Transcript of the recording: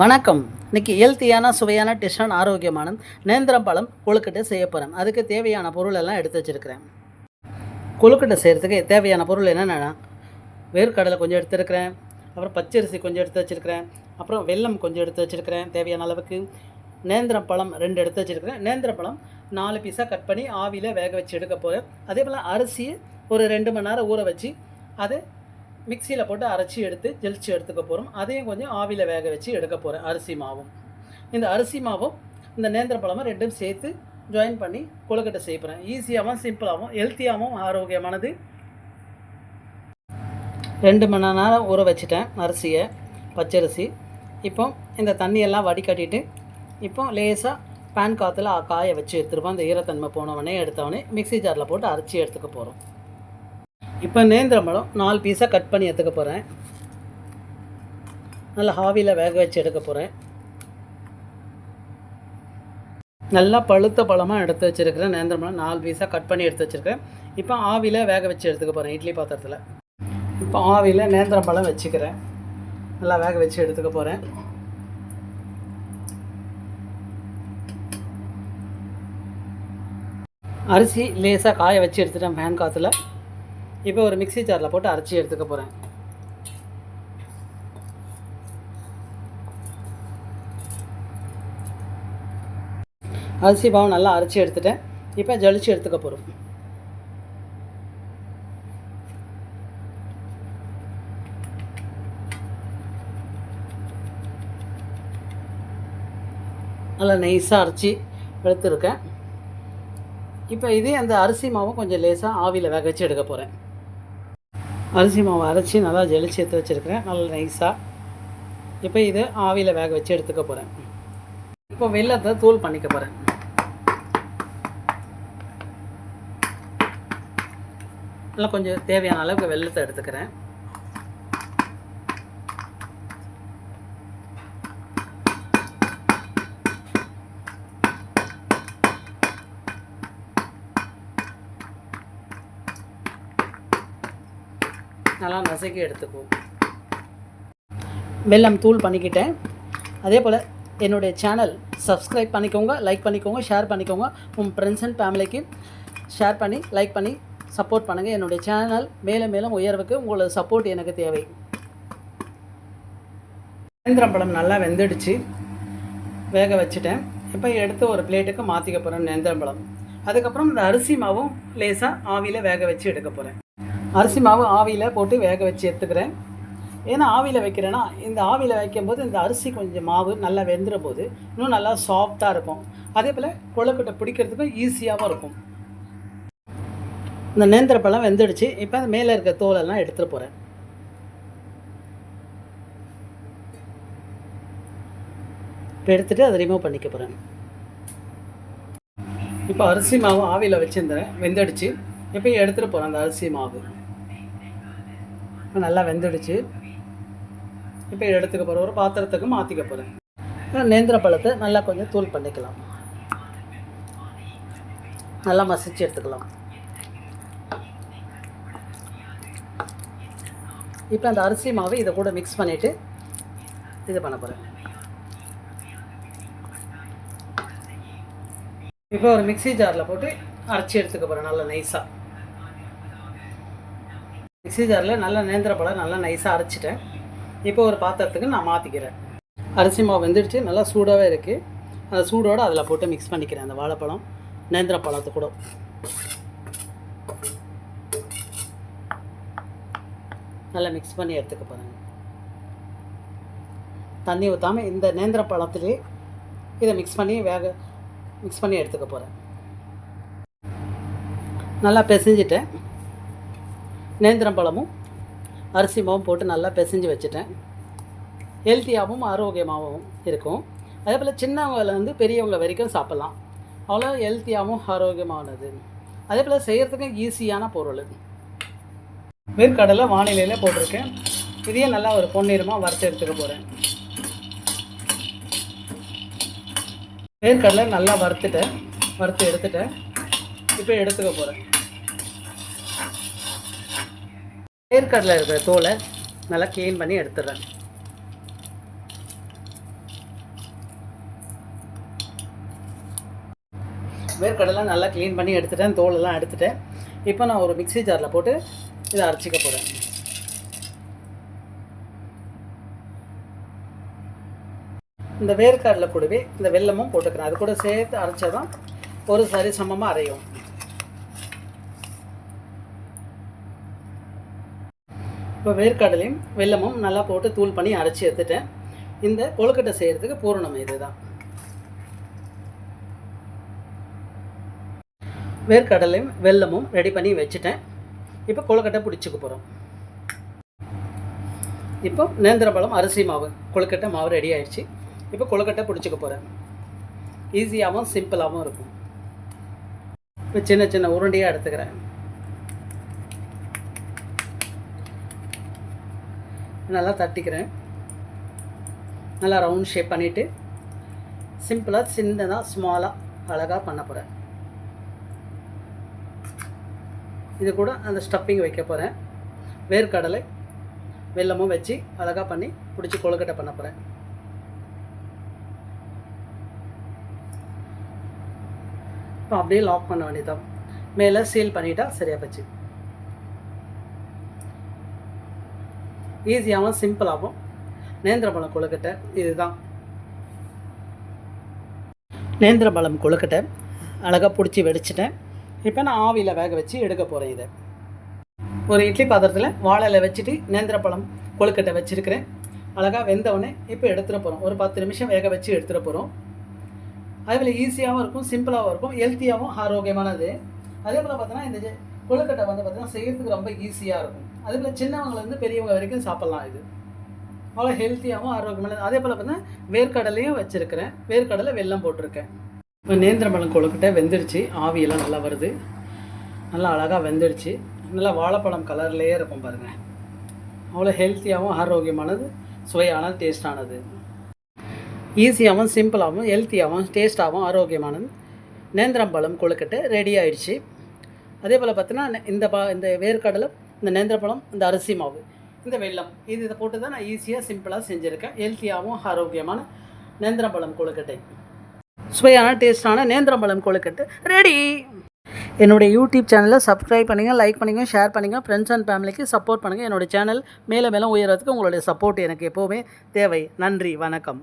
வணக்கம். இன்றைக்கி ஹெல்த்தியான சுவையான டிஷ்ஷான ஆரோக்கியமான நேந்திரம் பழம் கொழுக்கட்டை செய்ய போகிறேன் அதுக்கு தேவையான பொருள் எல்லாம் எடுத்து வச்சுருக்கிறேன். கொழுக்கட்டை செய்கிறதுக்கு தேவையான பொருள் என்னென்னா வேர்க்கடலை கொஞ்சம் எடுத்துருக்கிறேன் அப்புறம் பச்சரிசி கொஞ்சம் எடுத்து வச்சுருக்கிறேன். அப்புறம் வெல்லம் கொஞ்சம் எடுத்து வச்சுருக்கிறேன். தேவையான அளவுக்கு நேந்திரம் பழம் ரெண்டு எடுத்து வச்சுருக்கிறேன். நேந்திரம் பழம் நாலு பீஸாக கட் பண்ணி ஆவியில் வேக வச்சு எடுக்க போகிறேன் அதே போல் அரிசியை ஒரு ரெண்டு மணி நேரம் ஊற வச்சு அதை மிக்சியில் போட்டு அரைச்சி எடுத்து ஜெலிச்சு எடுத்துக்க போகிறோம் அதையும் கொஞ்சம் ஆவியில் வேக வச்சு எடுக்க போகிறேன் அரிசி மாவும் இந்த அரிசி மாவும் இந்த நேந்திர பழமும் ரெண்டும் சேர்த்து ஜாயின் பண்ணி கொழுக்கட்டை செய்ய ஈஸியாகவும் சிம்பிளாகவும் ஹெல்த்தியாகவும் ஆரோக்கியமானது. ரெண்டு மணி நேரம் ஊற வச்சுட்டேன் அரிசியை பச்சரிசி. இப்போ இந்த தண்ணியெல்லாம் வடிகட்டிட்டு இப்போ லேசாக பேன் காற்றுல காய வச்சு எடுத்துருப்போம் அந்த ஈரத்தன்மை போனவொடனே எடுத்தவொடனே மிக்ஸி ஜாரில் போட்டு அரைச்சி எடுத்துக்க போகிறோம் இப்போ நேந்திர பழம் நாலு பீஸாக கட் பண்ணி எடுத்துக்க போகிறேன் நல்லா ஆவியில் வேக வச்சு எடுக்க போகிறேன் நல்லா பழுத்த பழமாக எடுத்து வச்சுருக்கிறேன். நேந்திர பழம் நாலு பீஸாக கட் பண்ணி எடுத்து வச்சுருக்கேன் இப்போ ஆவியில் வேக வச்சு எடுத்துக்க போகிறேன் இட்லி பாத்திரத்தில். இப்போ ஆவியில் நேந்திர பழம் வச்சுக்கிறேன். நல்லா வேக வச்சு எடுத்துக்க போகிறேன் அரிசி லேசாக காய வச்சு எடுத்துட்டேன் ஃபேன் காற்றுல இப்போ ஒரு மிக்ஸி ஜாரில் போட்டு அரைச்சி எடுத்துக்க போகிறேன் அரிசி பாவம் நல்லா அரைச்சி எடுத்துட்டேன். இப்போ ஜலிச்சு எடுத்துக்க போகிறோம் நல்லா நைஸாக அரைச்சி எடுத்துருக்கேன். இப்போ இதே அந்த அரிசி மாவும் கொஞ்சம் லேசாக ஆவியில் வேக வச்சு எடுக்க போகிறேன் அரிசி மாவு அரைச்சி நல்லா ஜெலிச்சு எடுத்து வச்சுருக்கிறேன். நல்லா நைஸாக இப்போ இதை ஆவியில் வேக வச்சு எடுத்துக்க போகிறேன் இப்போ வெள்ளத்தை தூள் பண்ணிக்க போகிறேன் நல்லா கொஞ்சம் தேவையான அளவுக்கு வெள்ளத்தை எடுத்துக்கிறேன். நல்லா நசுக்கி எடுத்துக்குவோம். வெல்லம் தூள் பண்ணிக்கிட்டேன். அதே போல் என்னுடைய சேனல் சப்ஸ்கிரைப் பண்ணிக்கோங்க லைக் பண்ணிக்கோங்க ஷேர் பண்ணிக்கோங்க. உங்கள் ஃப்ரெண்ட்ஸ் அண்ட் ஃபேமிலிக்கு ஷேர் பண்ணி லைக் பண்ணி சப்போர்ட் பண்ணுங்கள் என்னுடைய சேனல் மேலும் மேலும் உயர்வுக்கு உங்களோட சப்போர்ட் எனக்கு தேவை. நேந்திரம் பழம் நல்லா வெந்துடுச்சு. வேக வச்சுட்டேன். இப்போ எடுத்து ஒரு பிளேட்டுக்கு மாற்றிக்க போகிறேன் நேந்திரம் பழம் அதுக்கப்புறம் இந்த அரிசி மாவும் லேசாக ஆவியில் வேக வச்சு எடுக்க போகிறேன் அரிசி மாவு ஆவியில் போட்டு வேக வச்சு எடுத்துக்கிறேன். ஏன்னா ஆவியில் வைக்கிறேன்னா இந்த ஆவியில் வைக்கும்போது இந்த அரிசி கொஞ்சம் மாவு நல்லா வெந்துற போது இன்னும் நல்லா சாஃப்டாக இருக்கும். அதே போல் கொழுக்கட்டை பிடிக்கிறதுக்கும் ஈஸியாகவும் இருக்கும். இந்த நேந்திர பழம் வெந்துடுச்சு. இப்போ அந்த மேலே இருக்க தோலெல்லாம் எடுத்துகிட்டு போகிறேன் இப்போ எடுத்துகிட்டு அதை ரிமூவ் பண்ணிக்க போகிறேன் இப்போ அரிசி மாவு ஆவியில் வச்சுருந்தேன். வெந்துடுச்சு. இப்போ எடுத்துகிட்டு போகிறேன் அந்த அரிசி மாவு. இப்போ நல்லா வெந்துடுச்சு. இப்போ எடுத்துக்க போகிறேன் ஒரு பாத்திரத்துக்கு மாற்றிக்க போகிறேன் நேந்திர பழத்தை நல்லா கொஞ்சம் தூள் பண்ணிக்கலாம். நல்லா மசிச்சு எடுத்துக்கலாம். இப்போ அந்த அரிசி மாவு இதை கூட மிக்ஸ் பண்ணிவிட்டு இது பண்ண போகிறேன் இப்போ ஒரு மிக்ஸி ஜாரில் போட்டு அரைச்சி எடுத்துக்க போகிறேன் நல்லா நைஸாக மிக்ஸி ஜாரில் நல்லா நேந்திர பழம் நல்லா நைஸாக அரைச்சிட்டேன். இப்போ ஒரு பாத்திரத்துக்கு நான் மாற்றிக்கிறேன் அரிசி மாவு வெந்துடுச்சு நல்லா சூடாகவே இருக்குது அந்த சூடோடு அதில் போட்டு மிக்ஸ் பண்ணிக்கிறேன் அந்த வாழைப்பழம் நேந்திர பழத்து கூட. நல்லா மிக்ஸ் பண்ணி எடுத்துக்க போகிறேன் தண்ணி ஊற்றாமல் இந்த நேந்திர பழத்துலேயே இதை மிக்ஸ் பண்ணி வேக மிக்ஸ் பண்ணி எடுத்துக்க போகிறேன் நல்லா பிசைஞ்சிட்டேன். நேந்திரம் பழமும் அரிசி மாவும் போட்டு நல்லா பிசைஞ்சு வச்சுட்டேன். ஹெல்த்தியாகவும் ஆரோக்கியமாகவும் இருக்கும். அதே போல் சின்னவங்கலேருந்து பெரியவங்க வரைக்கும் சாப்பிட்லாம். அவ்வளோ ஹெல்த்தியாகவும் ஆரோக்கியமானது. அதே போல் செய்கிறதுக்கும் ஈஸியான பொருள். வேர்க்கடலை வானிலையில் போட்டிருக்கேன். இதையே நல்லா ஒரு பொன்னிறமாக வறுத்து எடுத்துக்க போகிறேன் வேர்க்கடலை நல்லா வறுத்துட்டேன். வறுத்து எடுத்துட்டேன். இப்போ எடுத்துக்க போகிறேன் வேர்க்கடலை இருக்கிற தோலை நல்லா கிளீன் பண்ணி எடுத்துடுறேன். வேர்க்கடலாம் நல்லா க்ளீன் பண்ணி எடுத்துட்டேன் தோலெல்லாம் எடுத்துட்டேன் இப்போ நான் ஒரு மிக்சி ஜாரில் போட்டு இதை அரைச்சிக்க போகிறேன் இந்த வேர்க்கடலை கூடவே இந்த வெள்ளமும் போட்டுக்கிறேன். அது கூட சேர்த்து அரைச்சா தான் ஒரு சரி சமமாக அரையும். இப்போ வேர்க்கடலையும் வெல்லமும் நல்லா போட்டு தூள் பண்ணி அரைச்சி எடுத்துட்டேன். இந்த கொழுக்கட்டை செய்கிறதுக்கு பூரணம் இதுதான். வேர்க்கடலையும் வெல்லமும் ரெடி பண்ணி வச்சுட்டேன். இப்போ கொழுக்கட்டை பிடிச்சிக்க போகிறோம் இப்போ நேந்திரம்பழம் அரிசி மாவு கொழுக்கட்டை மாவு ரெடி ஆயிடுச்சு. இப்போ கொழுக்கட்டை பிடிச்சிக்க போகிறேன் ஈஸியாகவும் சிம்பிளாகவும் இருக்கும். இப்போ சின்ன சின்ன உருண்டையாக எடுத்துக்கிறேன். நல்லா தட்டிக்கிறேன். நல்லா ரவுண்ட் ஷேப் பண்ணிவிட்டு சிம்பிளாக சின்னதாக ஸ்மாலாக அழகாக பண்ண போகிறேன் இது கூட அந்த ஸ்டப்பிங் வைக்க போகிறேன் வேர்க்கடலை வெல்லமும் வச்சு அழகாக பண்ணி பிடிச்சி கொழுக்கட்டை பண்ண போகிறேன் இப்போ அப்படியே லாக் பண்ண வேண்டியதான் மேலே சீல் பண்ணிட்டா சரியாக போச்சு. ஈஸியாகவும் சிம்பிளாகவும் நேந்திரபலம் கொழுக்கட்டை இதுதான். நேந்திரபலம் கொழுக்கட்டை அழகாக பிடிச்சி வெடிச்சிட்டேன். இப்போ நான் ஆவியில் வேக வச்சு எடுக்க போகிறேன் இதை. ஒரு இட்லி பாத்திரத்தில் வாழையில் வச்சுட்டு நேந்திரப்பழம் கொழுக்கட்டை வச்சுருக்கிறேன். அழகாக வெந்தவொடனே இப்போ எடுத்துகிட்டு போகிறோம் ஒரு பத்து நிமிஷம் வேக வச்சு எடுத்துகிட்டு போகிறோம் அதே போல் ஈஸியாகவும் இருக்கும் சிம்பிளாகவும் இருக்கும் ஹெல்த்தியாகவும் ஆரோக்கியமானது. அதே போல் பார்த்தோன்னா இந்த கொழுக்கட்டை வந்து பார்த்திங்கன்னா செய்கிறதுக்கு ரொம்ப ஈஸியாக இருக்கும். அதே போல் சின்னவங்கலேருந்து பெரியவங்க வரைக்கும் சாப்பிட்லாம் இது. அவ்வளோ ஹெல்த்தியாகவும் ஆரோக்கியமானது அதே போல் பார்த்தீங்கன்னா வேர்க்கடலையும் வச்சுருக்கிறேன். வேர்க்கடலை வெள்ளம் போட்டிருக்கேன். இப்போ நேந்திரம்பழம் கொழுக்கட்டை வெந்துடுச்சு ஆவியெல்லாம் நல்லா வருது. நல்லா அழகாக வெந்துடுச்சு நல்லா வாழைப்பழம் கலர்லேயே இருக்கும் பாருங்கள் அவ்வளோ ஹெல்த்தியாகவும் ஆரோக்கியமானது சுவையானது டேஸ்டானது ஈஸியாகவும் சிம்பிளாகவும் ஹெல்த்தியாகவும் டேஸ்ட்டாகவும் ஆரோக்கியமானது. நேந்திரம்பழம் கொழுக்கட்டை ரெடி ஆயிடுச்சு. அதே போல் பார்த்தீங்கன்னா இந்த பா இந்த வேர்க்கடலை இந்த நேந்திரப்பழம் இந்த அரிசி மாவு இந்த வெள்ளம் இது இதை போட்டு தான் நான் ஈஸியாக சிம்பிளாக செஞ்சுருக்கேன். ஹெல்த்தியாகவும் ஆரோக்கியமான நேந்திரம்பழம் கொழுக்கட்டை. சுவையான டேஸ்டான நேந்திரம்பழம் கொழுக்கட்டை. ரெடி என்னுடைய யூடியூப் சேனலை சப்ஸ்கிரைப் பண்ணுங்கள் லைக் பண்ணுங்கள் ஷேர் பண்ணுங்கள் ஃப்ரெண்ட்ஸ் அண்ட் ஃபேமிலிக்கு சப்போர்ட் பண்ணுங்கள் என்னுடைய சேனல் மேலே மேலே உயர்றதுக்கு உங்களுடைய சப்போர்ட் எனக்கு எப்போவுமே தேவை. நன்றி வணக்கம்.